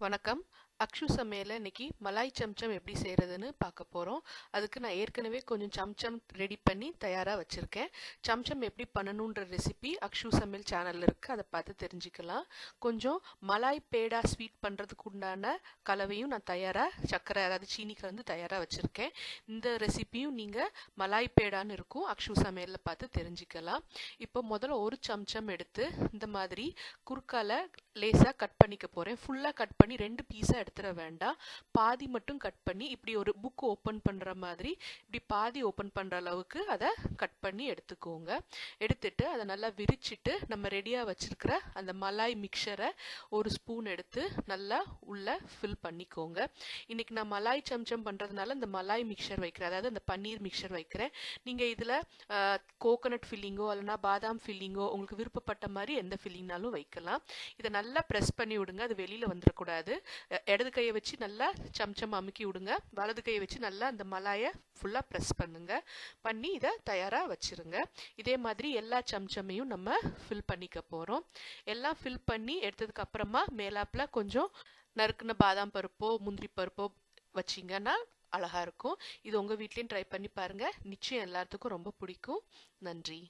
வணக்கம். அக்ஷு சமையலில் இன்னைக்கு மலாய் சம்சம் எப்படி செய்கிறதுன்னு பார்க்க போகிறோம் அதுக்கு நான் ஏற்கனவே கொஞ்சம் சம்சம் ரெடி பண்ணி தயாராக வச்சுருக்கேன். சம்சம் எப்படி பண்ணணுன்ற ரெசிபி அக்ஷு சமையல் சேனலில் இருக்குது அதை பார்த்து தெரிஞ்சுக்கலாம். கொஞ்சம் மலாய் பேடா ஸ்வீட் பண்ணுறதுக்கு உண்டான கலவையும் நான் தயாராக சர்க்கரை அதாவது சீனி கலந்து தயாராக வச்சுருக்கேன். இந்த ரெசிபியும் நீங்கள் மலாய் பேடான்னு இருக்கும். அக்ஷு சமையலில் பார்த்து தெரிஞ்சுக்கலாம். இப்போ முதல்ல ஒரு சம்சம் எடுத்து இந்த மாதிரி குறுக்கால லேசாக கட் பண்ணிக்க போகிறேன் ஃபுல்லாக கட் பண்ணி ரெண்டு பீஸாக எடுத்துட வேண்டாம். பாதி மட்டும் கட் பண்ணி இப்படி ஒரு புக் ஓப்பன் பண்ணுற மாதிரி இப்படி பாதி ஓப்பன் பண்ணுற அளவுக்கு அதை கட் பண்ணி எடுத்துக்கோங்க. எடுத்துட்டு அதை நல்லா விரிச்சிட்டு நம்ம ரெடியாக வச்சுருக்கிற அந்த மலாய் மிக்சரை ஒரு ஸ்பூன் எடுத்து நல்லா உள்ளே ஃபில் பண்ணிக்கோங்க. இன்றைக்கி நான் மலாய் சம்சம் பண்ணுறதுனால இந்த மலாய் மிக்சர் வைக்கிறேன். அதாவது அந்த பன்னீர் மிக்சர் வைக்கிறேன். நீங்கள் இதில் கோகனட் ஃபில்லிங்கோ இல்லைனா பாதாம் ஃபில்லிங்கோ உங்களுக்கு விருப்பப்பட்ட மாதிரி எந்த ஃபில்லிங்னாலும் வைக்கலாம். இதை நல்லா ப்ரெஸ் பண்ணி விடுங்க. அது வெளியில் வந்துடக்கூடாது இடது கையை வச்சு நல்லா சம்சம் அமுக்கி விடுங்க. வலது கையை வச்சு நல்லா அந்த மலாயை ஃபுல்லாக ப்ரெஸ் பண்ணுங்க. பண்ணி இதை தயாராக வச்சுருங்க. இதே மாதிரி எல்லா சம்சமையும் நம்ம ஃபில் பண்ணிக்க போகிறோம் எல்லாம் ஃபில் பண்ணி எடுத்ததுக்கு அப்புறமா மேலாப்பில் கொஞ்சம் நறுக்குன பாதாம் பருப்போ முந்திரி பருப்போ வச்சிங்கன்னா அழகாக இருக்கும். இது உங்கள் வீட்லேயும் ட்ரை பண்ணி பாருங்கள் நிச்சயம் எல்லாத்துக்கும் ரொம்ப பிடிக்கும். நன்றி.